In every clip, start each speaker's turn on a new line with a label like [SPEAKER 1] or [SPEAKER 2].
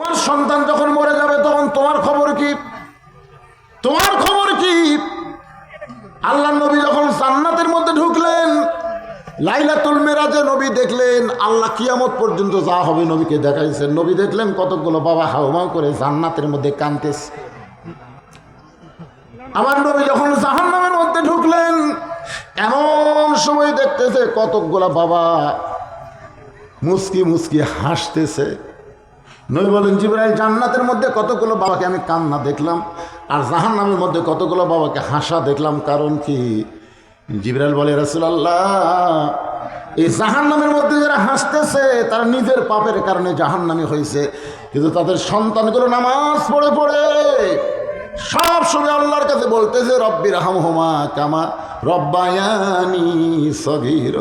[SPEAKER 1] তোমার সন্তান যখন মরে যাবে, তখন তোমার খবর কি? তোমার খবর কি? আল্লাহ নবী যখন জান্নাতের মধ্যে ঢুকলেন, লাইলাতুল মেরাজে নবী দেখলেন, আল্লাহ কিয়ামত পর্যন্ত যা হবে নবীকে দেখাইছেন। নবী দেখলেন কতগুলো বাবা হাউমাউ করে জান্নাতের মধ্যে কানতেছে আমার নবী যখন জাহান্নামের মধ্যে ঢুকলেন, এমন সময় দেখতেছে কতকগুলা বাবা মুসকি মুসকি হাসতেছে। নবী বলেন, জিবরাইল, জান্নাতের মধ্যে কতগুলো বাবাকে আমি কান্না দেখলাম আর জাহান্নামের মধ্যে কতগুলো বাবাকে হাসা দেখলাম। কারণ কি? জিবরাইল বলে, রসুলাল্লাহ, এই জাহান্নামের মধ্যে যারা হাসতেছে, তারা নিজের পাপের কারণে জাহান্নামি হয়েছে। কিন্তু তাদের সন্তানগুলো নামাজ পড়ে পড়ে। সব সময় আল্লাহর কাছে বলতেছে রব্বির হামহমা কামা রব্বায়ানি সগির।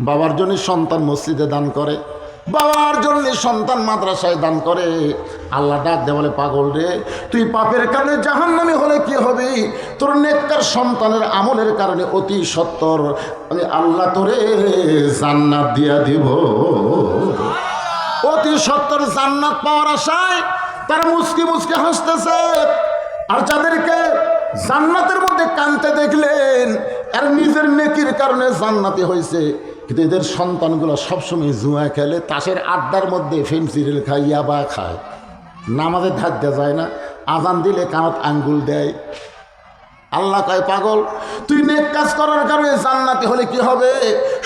[SPEAKER 1] বাবার জন্য সন্তান মসজিদে দান করে। বাবার জন্য সন্তান মাদ্রাসায় দান করে। আল্লাহ ডাক দে বলে, পাগল রে, তুই পাপের কারণে জাহান্নামি হলে কি হবে? তোর নেককার সন্তানের আমলের কারণে অতি সত্তর। আমি আল্লাহ তোরে জান্নাত দিয়া দিব। অতি সত্তর জান্নাত পাওয়ার আশায় তারা মুসকি মুসকি হাসতেছে। আর যাদেরকে জান্নাতের মধ্যে কানতে দেখলেন আর নিজের নেকির কারণে জান্নাতি হয়েছে। কিন্তু এদের সন্তানগুলো সবসময় জুয়া খেলে, তাসের আড্ডার মধ্যে ফিল্ম সিরিয়াল খায়, ইয়াবা খায়। নামাজে ধার দেওয়া যায় না, আজান দিলে কানত আঙ্গুল দেয়। আল্লাহ কয়, পাগল, তুই নেক কাজ করার কারণে জান্নাতি হলে কি হবে?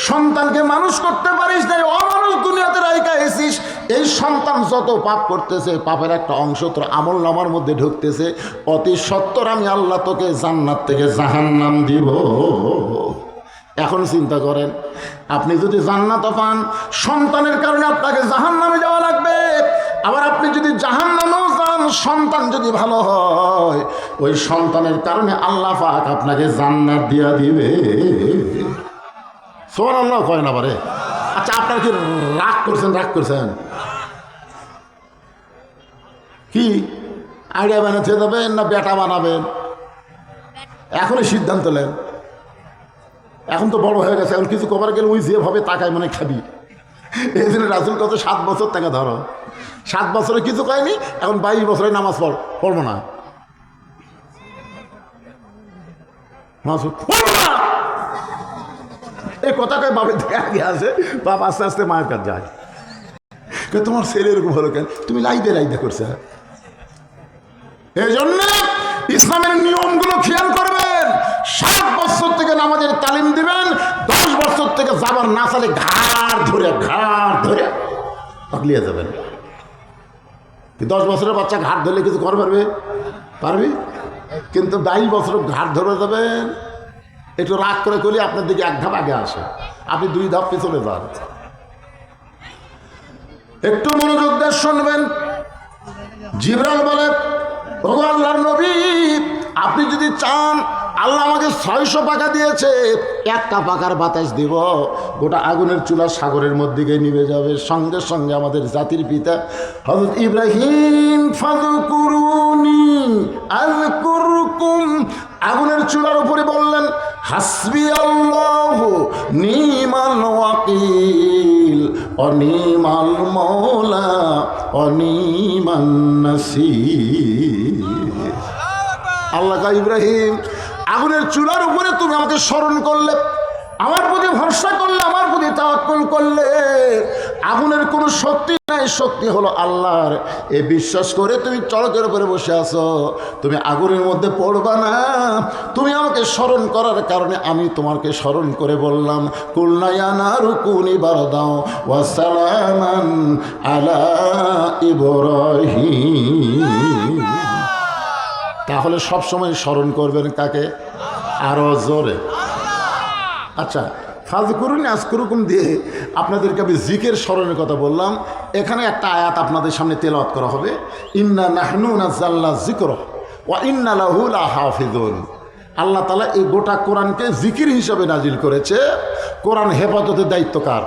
[SPEAKER 1] সন্তানকে মানুষ করতে পারিস নাই অমানুষ দুনিয়াতে রাইকা এসিস। এই সন্তান যত পাপ করতেছে, পাপের একটা অংশ তোর আমল নামার মধ্যে ঢুকতেছে। অতি সত্তর আমি আল্লাহ তোকে জান্নাত থেকে জাহান্নাম দিব। এখন চিন্তা করেন, আপনি যদি জান্নাত পান, সন্তানের কারণে আপনাকে জাহান্নামে যাওয়া লাগবে। আবার আপনি যদি জাহান্নামেও যান, সন্তান যদি ভালো হয়, ওই সন্তানের কারণে আল্লাহ পাক আপনাকে জান্নাত দিয়া দিবে। সোমান আল্লাহ কয় না পারে আচ্ছা আপনার কি রাগ করছেন রাগ করছেন? কি? আইডিয়া বানাতে দেবেন না বেটা বানাবেন? এখনই সিদ্ধান্ত নেন। এখন তো বড় হয়ে গেছে, এখন কিছু কবার গেলে ওই যেভাবে তাকায় মানে খাবি। এই জন্য রাসুল কত সাত বছর টাকা ধরো। সাত বছরে কিছু কয়নি, এখন বাইশ বছরে নামাজ পড় পড়ব না! এই কথা কয় বাপের দিকে আগে আসে, বাপ আস্তে আস্তে মায়ের কাছে যায়। তোমার ছেলে এরকম হলো কেন? তুমি লাইদে লাইদে করছে। এই জন্য ইসলামের নিয়মগুলো খেয়াল করবেন না ঘাড় ধরে ঘাড় ধরে পাকলিয়ে যাবেন। দশ বছরের বাচ্চা ঘাট ধরলে কিছু কর পারবে? পারবি? কিন্তু বাইশ বছর ঘাট ধরে যাবেন, একটু রাগ করে করলে আপনার দিকে এক ধাপ আগে আসে। আপনি দুই ধাপ পিছনে যান। একটু মনোযোগ দিয়ে শুনবেন। জিবরাল বলে ভগবান নবী, আপনি যদি চান আল্লাহ আমাকে ছয়শো পাকা দিয়েছে। একটা পাকার বাতাস দিব। গোটা আগুনের চুলা সাগরের মধ্যে গিয়ে নিভে যাবে। সঙ্গে সঙ্গে আমাদের জাতির পিতা হজরত ইব্রাহিম ফাজকুরুনি আজকুরকুম আগুনের চুলার উপরে বললেন, হাসবি আল্লাহ, নিমাল ওয়াকিল, অনিমাল মৌলা অনিমান নাসির। আল্লাহ ইব্রাহিম আগুনের চুলার উপরে তুমি আমাকে স্মরণ করলে, আমার প্রতি ভরসা করলে, আমার প্রতি তাওয়াক্কুল করলে। আগুনের কোনো শক্তি নাই, শক্তি হলো আল্লাহর। এ বিশ্বাস করে তুমি চড়কের উপরে বসে আছো, তুমি আগুনের মধ্যে পড়বা না। তুমি আমাকে স্মরণ করার কারণে আমি তোমাকে স্মরণ করে বললাম কুলনায়ানা রুকুনি বারদাও ওয়াসালামান আলা ইব্রাহিম। তাহলে সব সময় স্মরণ করবেন কাকে? আরও জোরে। আচ্ছা ফাজ করুন আজ করুকুম দিয়ে আপনাদেরকে আমি জিকের স্মরণের কথা বললাম। এখানে একটা আয়াত আপনাদের সামনে তেলাওয়াত করা হবে। ইন্না নাহনু নাজাল্লা জিকর ওয়া ইন্না লাহুল হাফিজুন আল্লাহ তালা এই গোটা কোরআনকে জিকির হিসাবে নাজিল করেছে। কোরআন হেফাজতের দায়িত্ব কার?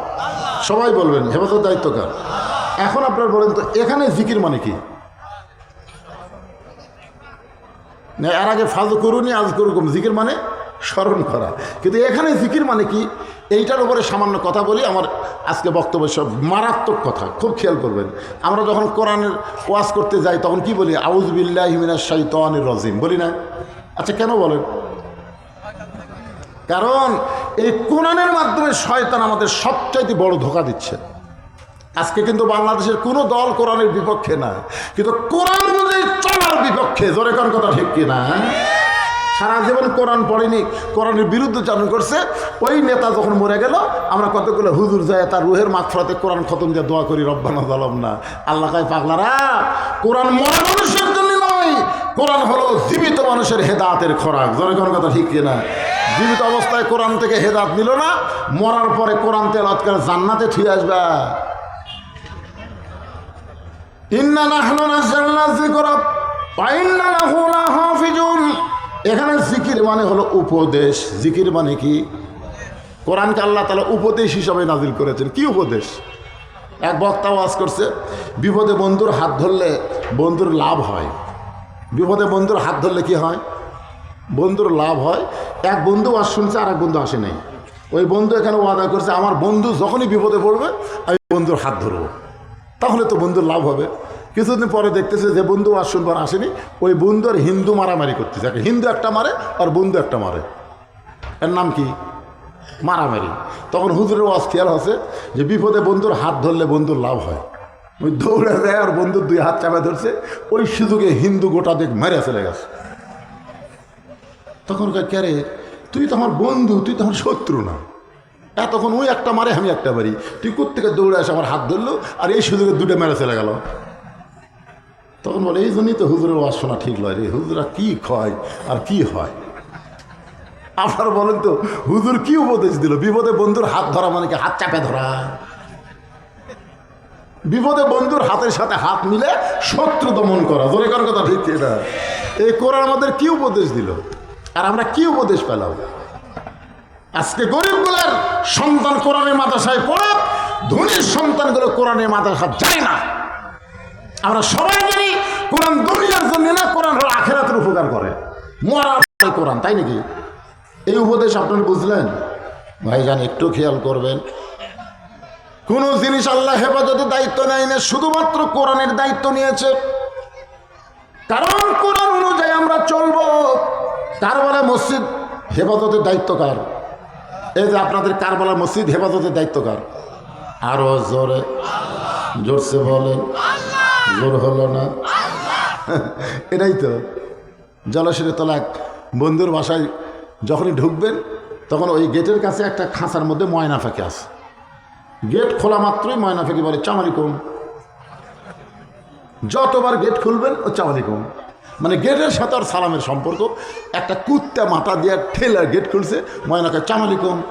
[SPEAKER 1] সবাই বলবেন, হেফাজতের দায়িত্ব কার? এখন আপনারা বলেন তো, এখানে জিকির মানে কি? এর আগে ফাজ করুনি, আজ করুকুম। জিকির মানে স্মরণ করা। কিন্তু এখানে জিকির মানে কি? এইটার উপরে সামান্য কথা বলি, আমার আজকে বক্তব্য সব মারাত্মক কথা, খুব খেয়াল করবেন। আমরা যখন কোরআনের ওয়াজ করতে যাই, তখন কি বলি? আউজবিল্লাহ হিমিনা শাইতানির রজিম। বলি না? আচ্ছা কেন বলেন? কারণ এই কোরআনের মাধ্যমে শয়তান আমাদের সবচাইতে বড় ধোকা দিচ্ছে। আজকে কিন্তু বাংলাদেশের কোনো দল কোরআনের বিপক্ষে না। কিন্তু কোরআন বিপক্ষে, জোরে কোন কথা ঠিক কিনা? সারা জীবন কোরআন পড়েনি, কোরআনের বিরুদ্ধে চালন করছে, ওই নেতা যখন মরে গেল, আমরা কতগুলো হুজুর যায় তার রুহের মাগফরাতে কোরআন খতম দিয়ে দোয়া করি, রব্বানা জালাম না আল্লাহ কায়, পাগলারা, কোরআন মরা মানুষের জন্য নয়, কোরআন হলো জীবিত মানুষের হেদাতের খোরাক। কোন কথা ঠিক কিনা? জীবিত অবস্থায় কোরআন থেকে হেদাত নিল না, মরার পরে কোরআন তেলাত করে জান্নাতে ঠিক আসবে। ইন্না নাহনু নাযালনা যিকরা এখানে জিকির মানে হলো উপদেশ। জিকির মানে কি? কোরআনকে আল্লাহ তাআলা উপদেশ হিসাবে নাজিল করেছেন। কি উপদেশ? এক বক্তা ওয়াজ করছে, বিপদে বন্ধুর হাত ধরলে বন্ধুর লাভ হয়। বিপদে বন্ধুর হাত ধরলে কি হয়? বন্ধুর লাভ হয়। এক বন্ধু আজ শুনছে আর এক বন্ধু আসে নাই। ওই বন্ধু এখানে ওয়াদা করছে, আমার বন্ধু যখনই বিপদে পড়বে, আমি বন্ধুর হাত ধরবো। তাহলে তো বন্ধুর লাভ হবে। কিছুদিন পরে দেখতেছে যে বন্ধু আর শুনবার আসেনি ওই বন্ধু আর হিন্দু মারামারি করতেছে। হিন্দু একটা মারে আর বন্ধু একটা মারে। এর নাম কি? মারামারি। তখন হুজুরের ওয়াজ খেয়াল হচ্ছে যে বিপদে বন্ধুর হাত ধরলে বন্ধুর লাভ হয়। ওই দৌড়ে দেয় আর বন্ধুর দুই হাত চাপা ধরছে ওই সুযোগে হিন্দু গোটা দেখ মেরে চলে গেছে। তখন কয়, কে রে? তুই তো আমার বন্ধু তুই তো আমার শত্রু না। এতক্ষণ ওই একটা মারে আমি একটা মারি। তুই কোথেকে দৌড়ে আসে আমার হাত ধরলো আর এই সুযোগে দুটো মেরে চলে গেল। তখন বলে, এই জন্যই তো হুজুরের ওয়াজ ঠিক নয় রে। হুজুরা কি খয় আর কি হয়? আপনার বলেন তো, হুজুর কি উপদেশ দিল? বিপদে বন্ধুর হাত ধরা মানে কি? হাত চাপে ধরা। বিপদে বন্ধুর হাতের সাথে হাত মিলে শত্রু দমন করা। জোরে করার কথা ঠিক না এই কোরআন আমাদের কি উপদেশ দিল? আর আমরা কি উপদেশ পেলাম? আজকে গরিবগুলোর সন্তান কোরআনের মাদ্রাসায় পড়ে ধনীর সন্তানগুলো কোরআনের মাদ্রাসা যায় না। আমরা সবাই জানি কোরআন দুনিয়ার জন্য না, কোরআন হলো আখেরাতের উপকার করে। পরে কোরআন, তাই নাকি? এই উপদেশ আপনার বুঝলেন? ভাইজান, একটু খেয়াল করবেন। কোন জিনিস আল্লাহ হেফাজতের দায়িত্ব নেয় না, শুধুমাত্র কোরআনের দায়িত্ব নিয়েছে। কারণ কোরআন অনুযায়ী আমরা চলবো। কারবালা মসজিদ হেফাজতের দায়িত্ব কার? এই যে আপনাদের কারবালা মসজিদ হেফাজতের দায়িত্ব কার? আরও জোরে, জোরসে বলেন। জোর হলো না? এটাই তো। জলাশয়ের তলা এক বন্ধুর বাসায় যখনই ঢুকবেন, তখন ওই গেটের কাছে একটা খাঁচার মধ্যে ময়না ফাঁকে আছে। গেট খোলা মাত্রই ময়না ফাঁকি বলে চামালিকুম যতবার গেট খুলবেন, ও চামালিকুম মানে গেটের সাথে আর সালামের সম্পর্ক। একটা কুত্তা মাথা দিয়ে ঠেলে গেট খুলছে ময়নাকে চামালিকুম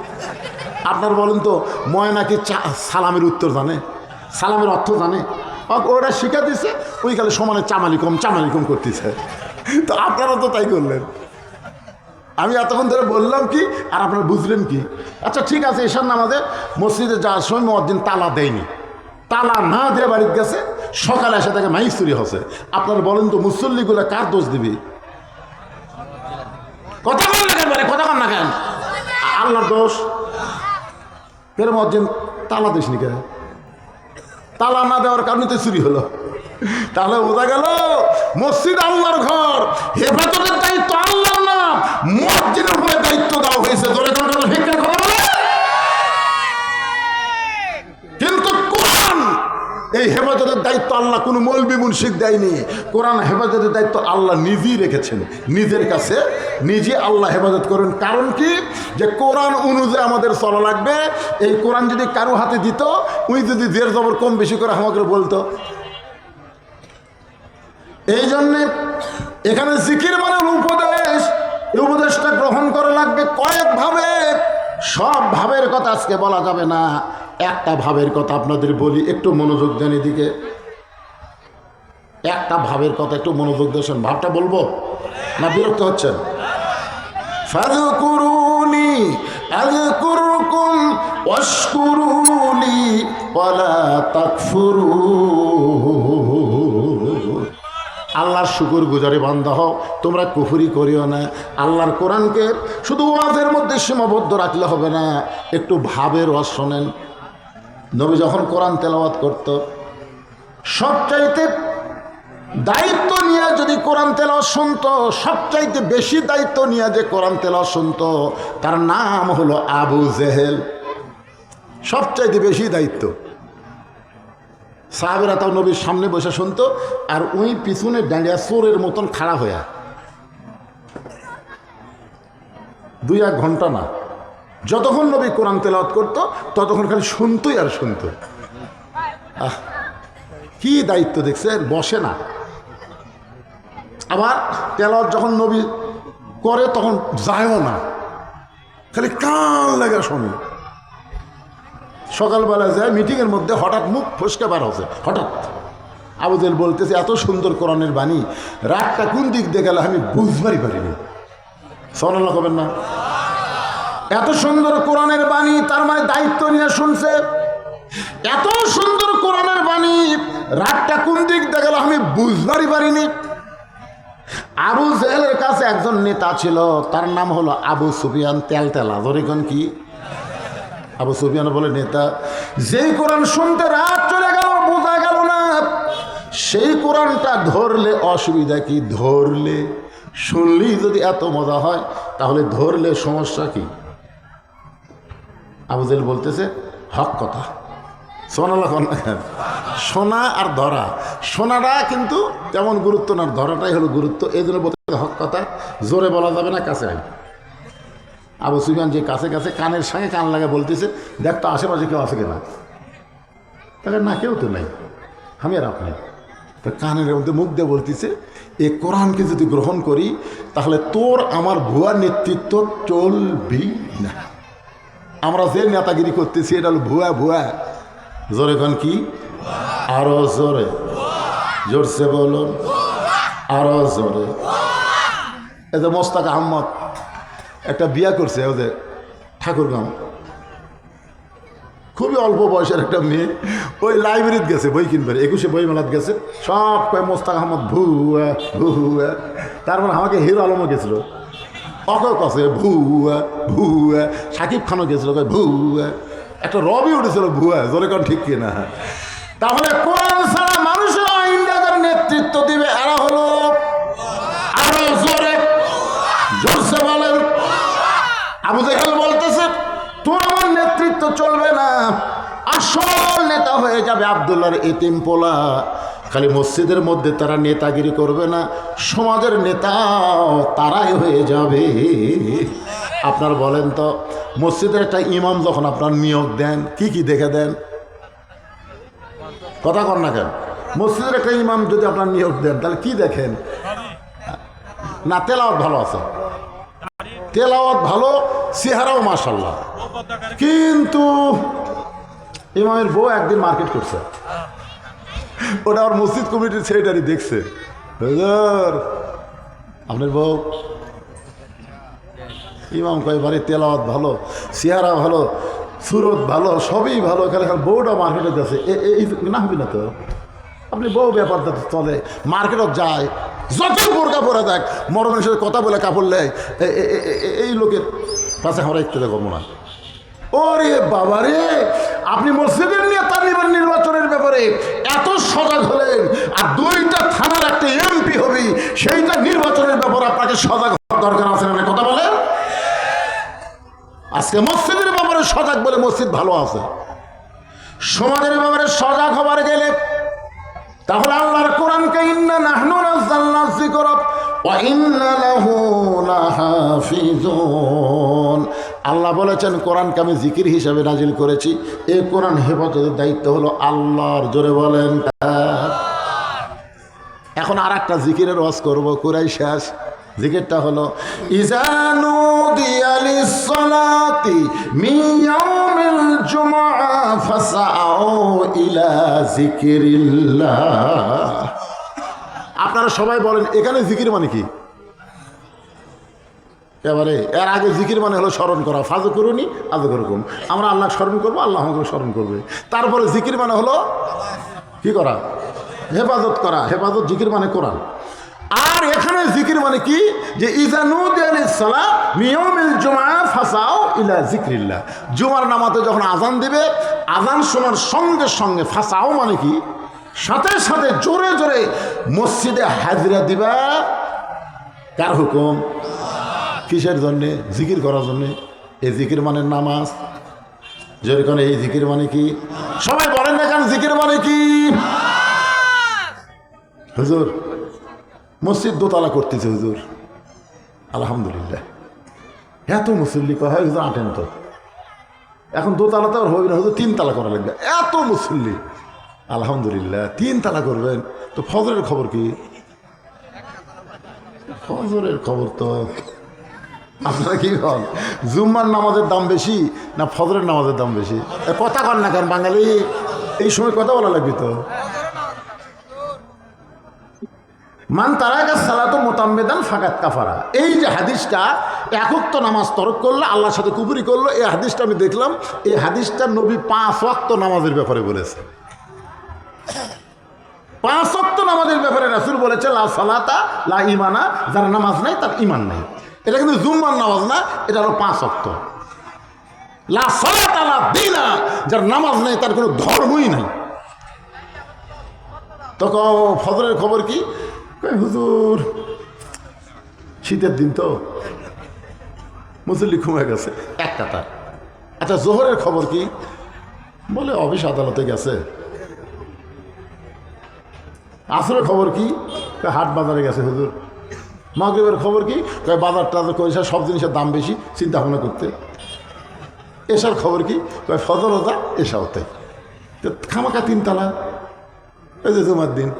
[SPEAKER 1] আপনার বলেন তো ময়নাকে চা, সালামের উত্তর জানে? সালামের অর্থ জানে? ওরা শিখা দিছে, ওই সমানে চামালিকম চামালিকম করতেছে। তো আপনারা তো তাই করলেন। আমি এতক্ষণ ধরে বললাম কি, আর আপনারা বুঝলেন কি? আচ্ছা ঠিক আছে এসার নামাজে মসজিদে যাওয়ার সময় মসজিদ তালা দেয়নি। তালা না দিয়ে বাড়িতে গেছে, সকালে এসে তাকে মাইস্তুরি হসে আপনারা বলেন তো, মুসল্লিগুলো কার দোষ দিবি? কথা কন না কেন কথা কন না কেন? আল্লাহর দোষ। ফের মসজিদ তালা দিস নি কেন? তালা না দেওয়ার কারণে তো চুরি হলো। তাহলে বোঝা গেল, মসজিদ আল্লাহর ঘর। হেফাজতের দায়িত্ব আল্লাহর না মসজিদের উপরে দায়িত্ব দেওয়া হয়েছে। ধরে কোনো কোনো ভিক্ষার কথা বলে কিন্তু কোরআন এই হেফাজতের দায়িত্ব আল্লাহ কোনো মৌলবি মুন্সিক দেয়নি। কোরআন হেফাজতের দায়িত্ব আল্লাহ নিজেই রেখেছেন। নিজের কাছে নিজে আল্লাহ হেফাজত করেন। কারণ কি? যে কোরআন অনুযায়ী আমাদের চলা লাগবে। এই কোরআন যদি কারও হাতে দিত, উনি যদি জের জবর কম বেশি করে আমাকে বলতো। এই জন্যে এখানে জিকির মানে উপদেশ। উপদেশটা গ্রহণ করা লাগবে কয়েক ভাবে। সব ভাবের কথা আজকে বলা যাবে না। একটা ভাবের কথা আপনাদের বলি, একটু মনোযোগ দেন এদিকে। একটা ভাবের কথা, একটু মনোযোগ দিয়েছেন ভাবটা বলব? না বিরক্ত হচ্ছেন? আল্লাহর শুকুর গুজারি বান্ধ হও, তোমরা কুফুরি করিও না। আল্লাহর কোরআনকে শুধু ওয়াজের মধ্যে সীমাবদ্ধ রাখলে হবে না। একটু ভাবের ওয়াজ শোনেন। নবী যখন কোরআন তেলাওয়াত করত, সবচাইতে দায়িত্ব নিয়ে যদি কোরআন তেলাও শুনতো, সবচাইতে বেশি দায়িত্ব নিয়ে যে কোরআন তেলাও শুনত, তার নাম হলো আবু জেহেল। সবচাইতে বেশি দায়িত্ব। সাহাবেরা তাও নবীর সামনে বসে শুনতো, আর ওই পিছনে ডাঁড়িয়া চোরের মতন খাড়া হইয়া, দুই এক ঘণ্টা না যতক্ষণ নবী কোরআন তেলাওয়াত করতো, ততক্ষণ খালি শুনতোই আর শুনতো আহ, কি দায়িত্ব দেখছেন বসে না। আবার তেলাওয়াত যখন নবী করে, তখন যায়ও না। খালি কান লাগা শোনে সকালবেলা যায় মিটিংয়ের মধ্যে হঠাৎ মুখ ফসকে বার হচ্ছে, হঠাৎ। আবুদেল বলতেছে, এত সুন্দর কোরআনের বাণী, রাতটা কোন দিক দিয়ে গেল আমি বুঝবারই পারিনি। সোনাল্লা করবেন না। এত সুন্দর কোরআনের বাণী তার মানে দায়িত্ব নিয়ে শুনছে। এত সুন্দর কোরআনের বাণী, রাতটা কোন দিক দিয়ে গেল আমি বুঝবারই পারিনি। আবু জেহেলের কাছে একজন নেতা ছিল, তার নাম হলো আবু সুফিয়ান তেলতেলা ধরিকন কি? আবু সুফিয়ান বলে, নেতা, যেই কোরআন শুনতে রাত চলে গেল, বোঝা গেল না। সেই কোরআনটা ধরলে অসুবিধা কি? ধরলে। শুনলেই যদি এত মজা হয়, তাহলে ধরলে সমস্যা কি? আবুজেল বলতেছে, হক কথা। শোনা আর ধরা। সোনাটা কিন্তু তেমন গুরুত্ব না ধরাটাই হলো গুরুত্ব। এই জন্য বলতে হক কথা। জোরে বলা যাবে না, কাছে আই আবু সুফিয়ান যে কাছে কাছে কানের সঙ্গে কান লাগা বলতেছে, দেখ তো আশেপাশে কেউ আছে কিনা? তাহলে না, কেউ তো নাই। আমি আর আপনি। তো কানের মধ্যে মুখ দিয়ে বলতেছে এ কোরআনকে যদি গ্রহণ করি, তাহলে তোর, আমার ভুয়া নেতৃত্ব চলবি না। আমরা যে নেতাগিরি করতেছি, এটা হলো ভুয়া ভুয়া। জোরে কন কি? আরও জোরে। জোরসে বলুন। আরও জোরে। এই যে মোস্তাক আহমদ, একটা বিয়া করছে ওদের ঠাকুরগাঁও। খুবই অল্প বয়সের একটা মেয়ে। ওই লাইব্রেরিতে গেছে, বই কিনবে একুশে বই মেলাত গেছে। সব কয় মোস্তাক আহমদ, ভুয়া ভুয়া। তারপর আমাকে হিরো আলমও গেছিল। অকর কাছে, ভুয়া ভুয়া। সাকিব খানও গেছিল ভুয়া। একটা রবি উঠেছিল, ভুয়া, জোরে কন ঠিক কিনা। তাহলে কোরআন ছাড়া মানুষের ইন্ডিয়াদের নেতৃত্ব দিবে? এরা হলো আরও জোরে, জোরসে বলেন। আবু জেহেল বলতেছে তোর নেতৃত্ব চলবে না। আসল নেতা হয়ে যাবে আবদুল্লাহর এতিম পোলা খালি মসজিদের মধ্যে তারা নেতাগিরি করবে না, সমাজের নেতা তারাই হয়ে যাবে। আপনার বলেন তো, মসজিদের একটা ইমাম যখন আপনার নিয়োগ দেন, কি কি দেখে দেন? কথা কর না কেন? মসজিদের একটা ইমাম যদি আপনার নিয়োগ দেন, তাহলে কি দেখেন? না, তেলাওয়াত ভালো আছে। তেলাওয়াত ভালো, চেহারাও মাসাল্লাহ কিন্তু ইমামের বউ একদিন মার্কেট করছে। ওটা আমার মসজিদ কমিটির দেখছে। আপনার বউ? ইমাম কয় তেলাওয়াত ভালো চেহারা ভালো, সুরত ভালো, সবই ভালো, খালি বউটা মার্কেটে গেছে এই না হবি না তো? আপনি বউ ব্যাপারটা চলে মার্কেটত যায়, যত বোরকা পরে দেখ মরণের সাথে কথা বলে কাপড় নেয় এই লোকের কাছে আমরা দেখব না ওরে বাবা রে আপনি মসজিদের নেতা নিবেন নির্বাচনের ব্যাপারে এত সজাগ হলেন আর দুইটা থানার একটা এমপি হবি সেইটা নির্বাচনের ব্যাপারে আপনাকে সজাগ হওয়ার দরকার আছে না কথা বলেন। আজকে মসজিদের ব্যাপারে সজাগ বলে মসজিদ ভালো আছে। সমাজের ব্যাপারে সজাগ হবার গেলে তাহলে আল্লাহর কোরআনকে আল্লাহ বলেছেন, কোরআনকে আমি জিকির হিসাবে নাজিল করেছি। এই কোরআন হেফাজতের দায়িত্ব হলো আল্লাহর, জোরে বলেন? এখন আর একটা জিকিরের ওয়াজ করব কুরাই শেষ জিকিরটা হলো ইজানু দিয়ালিস সালাতি মিয়াউমিল জুমআ ফাসাউ ইলা জিকিরিল্লাহ আপনারা সবাই বলেন, এখানে জিকির মানে কি? এবারে, এর আগে জিকির মানে হলো স্মরণ করা। ফাজু করুনি আজু করুন আমরা আল্লাহ স্মরণ করব, আল্লাহ আমাকে স্মরণ করবে। তারপরে জিকির মানে হলো, কি করা? হেফাজত করা, হেফাজত জিকির মানে কোরআন। আর এখানে জিকির মানে কি? যে ফাসাও ইলা জুমার নামাতে যখন আজান দিবে আজান শোনার সঙ্গে সঙ্গে ফাসাও মানে কি? সাথে সাথে জোরে জোরে মসজিদে হাজিরা দিবা। কার হুকুম? কিসের জন্যে? জিকির করার জন্যে। এই জিকির মানে নামাজ। যেরকম এই জিকির মানে কি? সবাই বলেন না কেন জিকির মানে কি? হুজুর, মসজিদ দোতলা করতেছে হুজুর। আলহামদুলিল্লাহ। এত মুসল্লি হয় হুজুর, আটেন তো। এখন দোতলা তো আর হবে না, হুজুর, তিন তালা করা লাগবে। এত মুসল্লি। আলহামদুলিল্লাহ, তিন তালা করবেন। তো ফজরের খবর কি? ফজরের খবর তো আপনারা কি কন? জুম্মার নামাজের দাম বেশি না ফজরের নামাজের দাম বেশি? কথা কন না কেন বাঙালি? এই সময় কথা বলা লাগবে তো। মান তারাকা সালাতো মোতাম্মেদান ফাকাত কাফারা। এই যে হাদিসটা একক তো নামাজ তরক করল, আল্লাহর সাথে কুপুরি করল, এই হাদিসটা আমি দেখলাম, এই হাদিসটা নবী পাঁচ ওয়াক্ত নামাজের ব্যাপারে বলেছে। পাঁচ ওয়াক্ত নামাজের ব্যাপারে রাসুল বলেছে, লা সালাতা, লা ইমানা যার নামাজ নাই, তার ইমান নাই। এটা কিন্তু জুম্মার নামাজ না, এটা হলো পাঁচ ওয়াক্ত। লা সালাতা, লা দিনা, যার নামাজ নাই, তার কোনো ধর্মই নাই। তখন ফজরের খবর কি? হুজুর শীতের দিন তো। মুসল্লি ঘুমে গেছে। এক কাতার আচ্ছা জোহরের খবর কি? বলে অফিস আদালতে গেছে। আসরের খবর কি? হাট বাজারে গেছে হুজুর। মাগরিবের খবর কি? কয়, বাজার টাজার করেছে সব জিনিসের দাম বেশি চিন্তা ভাবনা করতে। এসার খবর কি? কয় ফজর ওজা এসা হতে খামাকা তিনতলা। এই যে জুমার দিন।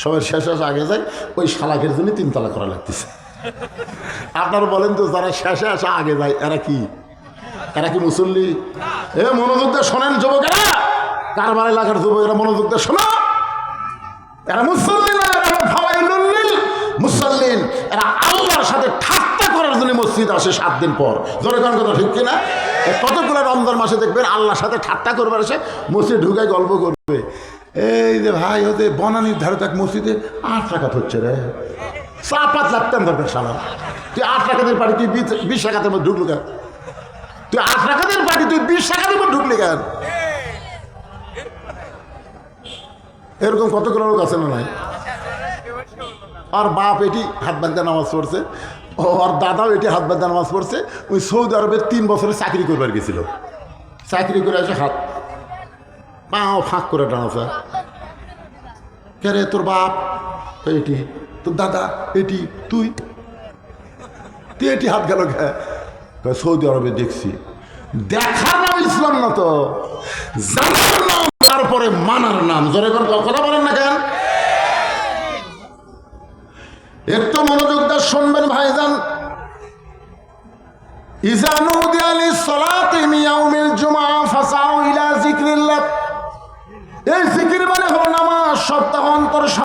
[SPEAKER 1] সবার শেষ শেষ আগে যায় ওই শালাকের জন্য তিনতলা করা লাগতেছে। আপনারা বলেন তো, যারা শেষে আসা আগে যায়, এরা কি? এরা কি মুসল্লি? এ, মনোযোগ শোনেন যুবকেরা। কারবার এলাকার যুবকেরা মনোযোগ দিয়ে শোনো। এরা মুসল্লি না মুসল্লিন, এরা আল্লাহর সাথে ঠাট্টা করার জন্য মসজিদ আসে সাত দিন পর। জোরে কোন কথা ঠিক কিনা? কতগুলো রমজান মাসে দেখবেন আল্লাহর সাথে ঠাট্টা করবার এসে মসজিদ ঢুকে গল্প করবে। এই যে ভাই ওদের বনানির ধারে এক মসজিদে আট টাকা হচ্ছে রে। চা পাত লাগতাম দরকার সালা তুই আট টাকাদের পার্টি তুই বিশ টাকাতের মধ্যে ঢুকলো কেন? তুই আট টাকাদের পার্টি তুই বিশ টাকাদের মধ্যে ঢুকলি কেন? এরকম কতগুলো লোক আছে না নাই? আর বাপ এটি হাত বান্ধা নামাজ পড়ছে। আর দাদাও এটি হাত বান্ধা নামাজ পড়ছে। ওই সৌদি আরবে তিন বছরে চাকরি করবার গেছিল। চাকরি করে এসে হাত পাও ফাঁক করে টানাছে কে রে, তোর বাপ? এটি, তোর দাদা, এটি, তুই? তুই এটি হাত গেল কে? সৌদি আরবে দেখছি। দেখার নাম ইসলাম না তো। জানার নাম, তারপরে মানার নাম। জোরে করে কথা বলেন না কেন? একটু মনোযোগ দিয়ে শুনবেন ভাইজান। ইজানুদি